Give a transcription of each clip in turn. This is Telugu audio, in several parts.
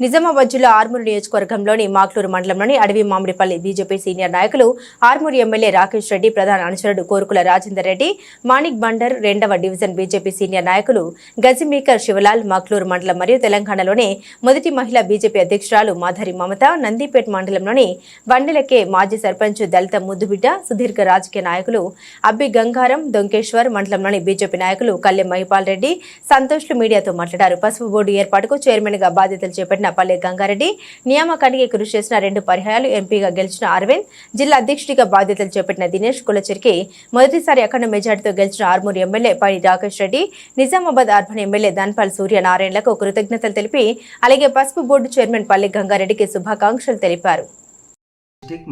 నిజామాబాద్ జిల్లా ఆర్మూరు నియోజకవర్గంలోని మాక్లూరు మండలంలోని అడవి మామిడిపల్లి బీజేపీ సీనియర్ నాయకులు ఆర్మూరు ఎమ్మెల్యే రాకేష్ రెడ్డి ప్రధాన అనుచరుడు కోరుకుల రాజేందర్ రెడ్డి మాణిక్ బండర్ రెండవ డివిజన్ బీజేపీ సీనియర్ నాయకులు గజిమేకర్ శివలాల్ మాక్లూరు మండలం మరియు తెలంగాణలోని మొదటి మహిళా బీజేపీ అధ్యక్షురాలు మాధరి మమత నందిపేట్ మండలంలోని వండెలకే మాజీ సర్పంచ్ దళిత ముద్దుబిడ్డ సుదీర్ఘ రాజకీయ నాయకులు అబ్బి గంగారం దొంకేశ్వర్ మండలంలోని బీజేపీ నాయకులు కల్లె మహిపాల్ రెడ్డి సంతోష్లు మీడియాతో మాట్లాడారు. పసుపు బోర్డు ఏర్పాటుకు చైర్మన్గా బాధ్యతలు చేపట్టిన పల్లె గంగారెడ్డి నియామకానికి కృషి చేసిన రెండు పర్యాయాలు ఎంపీగా గెలిచిన అరవింద్ జిల్లా అధ్యక్షుడిగా బాధ్యతలు చేపట్టిన దినేష్ కులచెరికి మొదటిసారి అఖండ మెజార్టీతో గెలిచిన Armur MLA Paidi Rakesh Reddy Nizamabad urban MLA Dhanpal సూర్యనారాయణలకు కృతజ్ఞతలు తెలిపి అలాగే పసుపు బోర్డు చైర్మన్ పల్లె గంగారెడ్డికి శుభాకాంక్షలు తెలిపారు.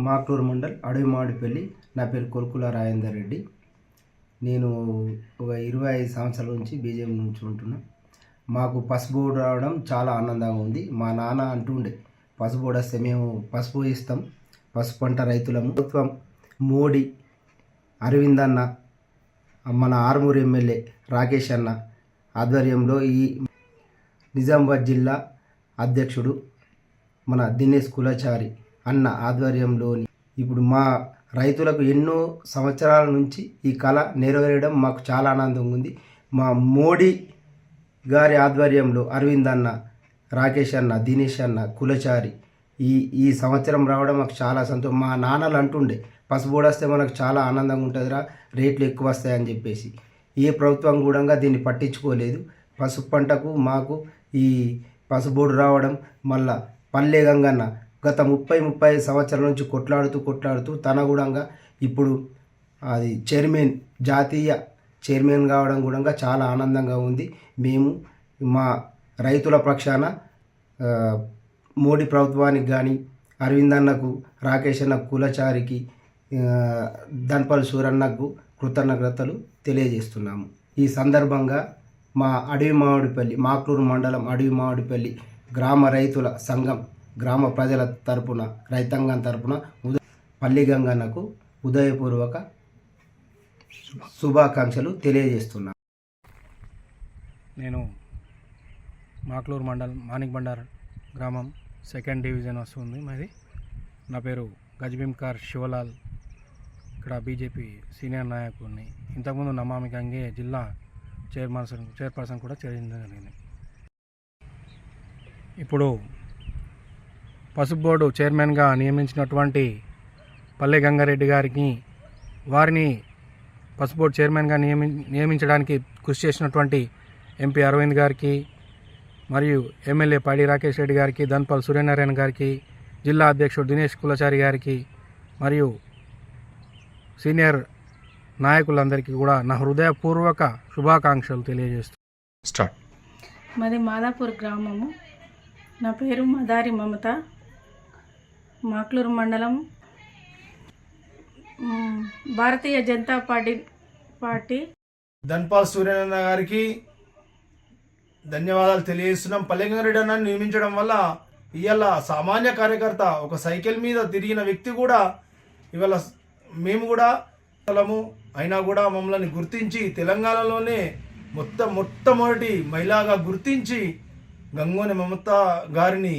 మాక్లూరు మండల్ అడవిమాడిపల్లి నా పేరు కొరుకుల రాజేందర్ రెడ్డి. నేను ఒక ఇరవై ఐదు సంవత్సరాల నుంచి బీజేపీ నుంచి ఉంటున్నాను మాకు పసుపు రావడం చాలా ఆనందంగా ఉంది. మా నాన్న అంటుండే పసుపు వస్తే మేము పసుపు ఇస్తాం పసుపు పంట రైతులము. ప్రభుత్వం మోడీ అరవింద్ అన్న మన ఆర్మూరు ఎమ్మెల్యే రాకేష్ అన్న ఆధ్వర్యంలో ఈ నిజామాబాద్ జిల్లా అధ్యక్షుడు మన దినేష్ కులాచారి అన్న ఆధ్వర్యంలోని ఇప్పుడు మా రైతులకు ఎన్నో సంవత్సరాల నుంచి ఈ కళ నెరవేరడం మాకు చాలా ఆనందంగా ఉంది. మా మోడీ గారి ఆధ్వర్యంలో అరవింద్ అన్న రాకేష్ అన్న దినేష్ అన్న కులచారి ఈ ఈ సంవత్సరం రావడం మాకు చాలా సంతోషం. మా నాన్నలు అంటుండే పసుబోర్డు వస్తే మనకు చాలా ఆనందంగా ఉంటుందిరా రేట్లు ఎక్కువ వస్తాయని చెప్పేసి. ఏ ప్రభుత్వం కూడా దీన్ని పట్టించుకోలేదు. పసుపు పంటకు మాకు ఈ పసుబోర్డు రావడం మళ్ళా పల్లె గంగన్న గత ముప్పై ముప్పై ఐదు సంవత్సరాల నుంచి కొట్లాడుతూ కొట్లాడుతూ తన కూడా ఇప్పుడు అది చైర్మన్ జాతీయ చైర్మన్ కావడం కూడా చాలా ఆనందంగా ఉంది. మేము మా రైతుల పక్షాన మోడీ ప్రభుత్వానికి కానీ అరవింద్ అన్నకు రాకేష్ అన్న కులచారికి దన్పల్ సూరన్నకు కృతజ్ఞతలు తెలియజేస్తున్నాము. ఈ సందర్భంగా మా అడవి మామిడిపల్లి మాక్లూరు మండలం అడవి మామిడిపల్లి గ్రామ రైతుల సంఘం గ్రామ ప్రజల తరపున రైతాంగం తరపున ఉద పల్లి గంగన్నకు ఉదయపూర్వక శుభాకాంక్షలు తెలియజేస్తున్నాను నేను మాక్లూరు మండలం మాణిక్ బండార్ గ్రామం సెకండ్ డివిజన్ వస్తుంది మరి నా పేరు గజ్బింకార్ శివలాల్. ఇక్కడ బీజేపీ సీనియర్ నాయకుడిని ఇంతకుముందు నమామి గంగే జిల్లా చైర్మన్సన్ చైర్పర్సన్ కూడా చేయడం జరిగింది. ఇప్పుడు పసుపు బోర్డు చైర్మన్గా నియమించినటువంటి పల్లె గంగారెడ్డి గారికి వారిని పసుపు బోర్డు చైర్మన్గా నియమి నియమించడానికి కృషి చేసినటువంటి ఎంపీ అరవింద్ గారికి మరియు ఎమ్మెల్యే పాడి రాకేష్ రెడ్డి గారికి ధన్పాల్ సూర్యనారాయణ గారికి జిల్లా అధ్యక్షుడు దినేష్ కులచారి గారికి మరియు సీనియర్ నాయకులందరికీ కూడా నా హృదయపూర్వక శుభాకాంక్షలు తెలియజేస్తూ స్టార్ట్. మాది మాదాపూర్ గ్రామము. నా పేరు మదారి మమత. మాక్లూరు మండలం భారతీయ జనతా పార్టీ పార్టీ. ధన్పాల్ సూర్యనారాయణ గారికి ధన్యవాదాలు తెలియజేస్తున్నాం. పల్లెంగారెడ్డి అన్న నియమించడం వల్ల ఇవాళ సామాన్య కార్యకర్త ఒక సైకిల్ మీద తిరిగిన వ్యక్తి కూడా ఇవాళ మేము కూడా స్థలము అయినా కూడా మమ్మల్ని గుర్తించి తెలంగాణలోనే మొత్తం మొట్టమొదటి మహిళగా గుర్తించి గంగోని మమత గారిని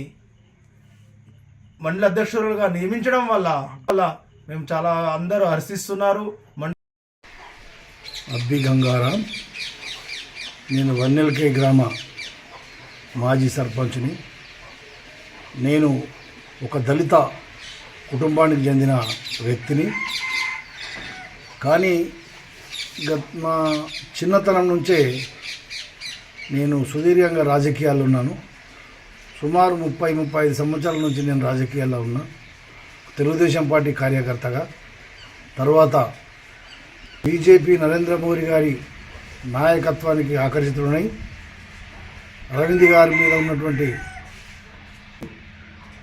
మండల అధ్యక్షులుగా నియమించడం వల్ల వల్ల మేము చాలా అందరూ హర్షిస్తున్నారు. అబ్బి గంగారాం నేను వన్నెలకే గ్రామ మాజీ సర్పంచ్ని. నేను ఒక దళిత కుటుంబానికి చెందిన వ్యక్తిని. కానీ గత మా చిన్నతనం నుంచే నేను సుదీర్ఘంగా రాజకీయాల్లో ఉన్నాను. సుమారు ముప్పై ముప్పై ఐదు సంవత్సరాల నుంచి నేను రాజకీయాల్లో ఉన్నా. తెలుగుదేశం పార్టీ కార్యకర్తగా తర్వాత బీజేపీ నరేంద్ర మోడీ గారి నాయకత్వానికి ఆకర్షితుడై అరవింద్ గారి మీద ఉన్నటువంటి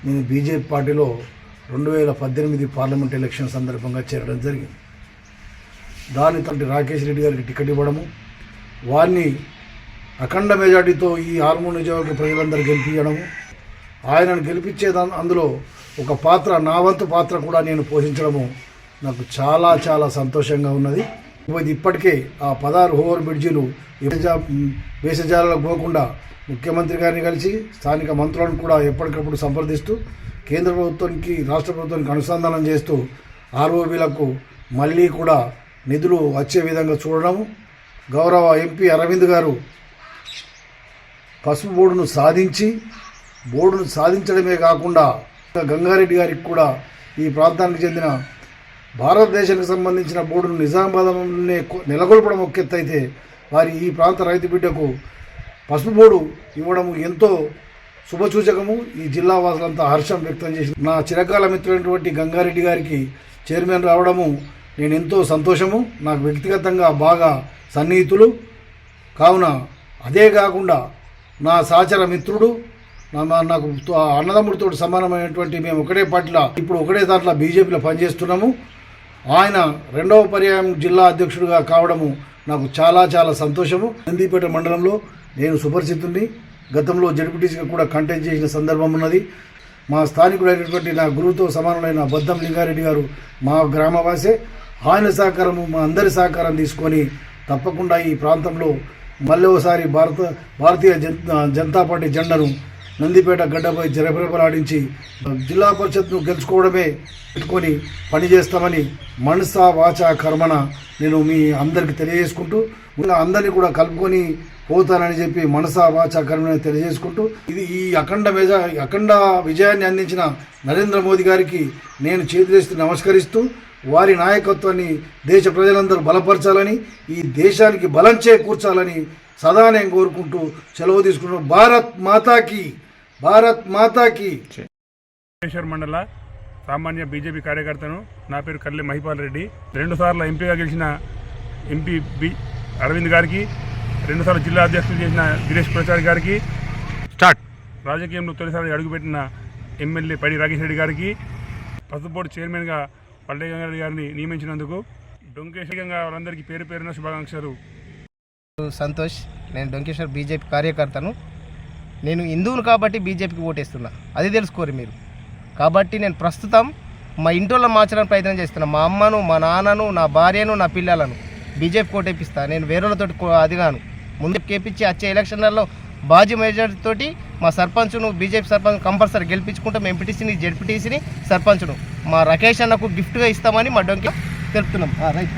నేను బీజేపీ పార్టీలో రెండు వేల పద్దెనిమిది పార్లమెంట్ ఎలక్షన్ సందర్భంగా చేరడం జరిగింది. దాని తండ్రి రాకేష్ రెడ్డి గారికి టికెట్ ఇవ్వడము వారిని అఖండ మెజార్టీతో ఈ ఆర్మూర్ నియోజకవర్గ ప్రజలందరూ గెలిపించడము ఆయనను గెలిపించే అందులో ఒక పాత్ర నా వంతు పాత్ర కూడా నేను పోషించడము నాకు చాలా చాలా సంతోషంగా ఉన్నది. ఇది ఇప్పటికే ఆ పదహారు ఓవర్ బ్రిడ్జీలు వేసజాలకు పోకుండా ముఖ్యమంత్రి గారిని కలిసి స్థానిక మంత్రులను కూడా ఎప్పటికప్పుడు సంప్రదిస్తూ కేంద్ర ప్రభుత్వానికి రాష్ట్ర ప్రభుత్వానికి అనుసంధానం చేస్తూ ఆర్ఓబీలకు మళ్ళీ కూడా నిధులు వచ్చే విధంగా చూడడం గౌరవ ఎంపీ అరవింద్ గారు పసుపు బోర్డును సాధించి బోర్డును సాధించడమే కాకుండా గంగారెడ్డి గారికి కూడా ఈ ప్రాంతానికి చెందిన భారతదేశానికి సంబంధించిన బోర్డును నిజామాబాద్లోనే నెలకొల్పడం ఒక అయితే వారి ఈ ప్రాంత రైతు బిడ్డకు పసుపు బోర్డు ఇవ్వడం ఎంతో శుభసూచకము. ఈ జిల్లా వాసులంతా హర్షం వ్యక్తం చేసి నా చిరకాల మిత్రులైనటువంటి గంగారెడ్డి గారికి చైర్మన్ రావడము నేను ఎంతో సంతోషము. నాకు వ్యక్తిగతంగా బాగా సన్నిహితులు. కావున అదే కాకుండా నా సహచర మిత్రుడు నాకు తో- అన్నదమ్ముడితో సమానమైనటువంటి మేము ఒకటే పార్టీలో ఇప్పుడు ఒకటే దాంట్లో బీజేపీలో పనిచేస్తున్నాము. ఆయన రెండవ పర్యాయం జిల్లా అధ్యక్షుడిగా కావడము నాకు చాలా చాలా సంతోషము. నందిపేట మండలంలో నేను సుపరిచితుడిని గతంలో జడ్పీటీసీగా కూడా కంటెంట్ చేసిన సందర్భం ఉన్నది. మా స్థానికుడైనటువంటి నా గురువుతో సమానమైన బద్దం లింగారెడ్డి గారు మా గ్రామవాసే. ఆయన సహకారము మా అందరి సహకారం తీసుకొని తప్పకుండా ఈ ప్రాంతంలో మళ్ళీ ఒకసారి భారత భారతీయ జనతా జనతా పార్టీ జెండాను నందిపేట గడ్డపై జరపరపలాడించి జిల్లా పరిషత్ను గెలుచుకోవడమే పెట్టుకొని పనిచేస్తామని మనసా వాచ కర్మన నేను మీ అందరికి తెలియజేసుకుంటూ ఇలా అందరినీ కూడా కలుపుకొని పోతానని చెప్పి మనసా వాచ కర్మని తెలియజేసుకుంటూ ఇది ఈ అఖండ మెజ అఖండ విజయాన్ని అందించిన నరేంద్ర మోదీ గారికి నేను చేతులేస్తూ నమస్కరిస్తూ వారి నాయకత్వాన్ని దేశ ప్రజలందరూ బలపరచాలని ఈ దేశానికి బలం చేకూర్చాలని సదా నేను కోరుకుంటూ సెలవు తీసుకుంటున్నాను. భారత్ మాతాకి! భారత్ మాతాకి. మండల సామాన్య బీజేపీ కార్యకర్తను నా పేరు కల్లె మహిపాల్ రెడ్డి. రెండుసార్లు ఎంపీగా గెలిచిన ఎంపీ బి అరవింద్ గారికి రెండుసార్లు జిల్లా అధ్యక్షులు చేసిన దినేష్ ప్రసాద్ గారికి స్టార్ట్ రాజకీయంలో తొలిసారి అడుగుపెట్టిన ఎమ్మెల్యే పడి రాకేష్ రెడ్డి గారికి పసుపు బోర్డు చైర్మన్గా పల్లె గంగారెడ్డి గారిని నియమించినందుకు డొంకేశంగా వాళ్ళందరికీ పేరు పేరున శుభాకాంక్షలు. సంతోష్ నేను డొంకేశ్వర్ బీజేపీ కార్యకర్తను నేను హిందువులు కాబట్టి బీజేపీకి ఓటేస్తున్నా. అది తెలుసుకోరు మీరు. కాబట్టి నేను ప్రస్తుతం మా ఇంట్లో మార్చడానికి ప్రయత్నం చేస్తున్నా. మా అమ్మను మా నాన్నను నా భార్యను నా పిల్లలను బీజేపీ కోటేపిస్తా నేను వేరేలతో అదిగాను ముందు కేపించి వచ్చే ఎలక్షన్లలో బాజీ మెజార్టీ తోటి మా సర్పంచ్ను బీజేపీ సర్పంచ్ కంపల్సరీ గెలిపించుకుంటాం. ఎంపీటీసీని జెడ్పీటీసీని సర్పంచ్ను. మా రకేష్ అన్నకు గిఫ్ట్గా ఇస్తామని మా డొంకి తెలుపుతున్నాం. రైట్.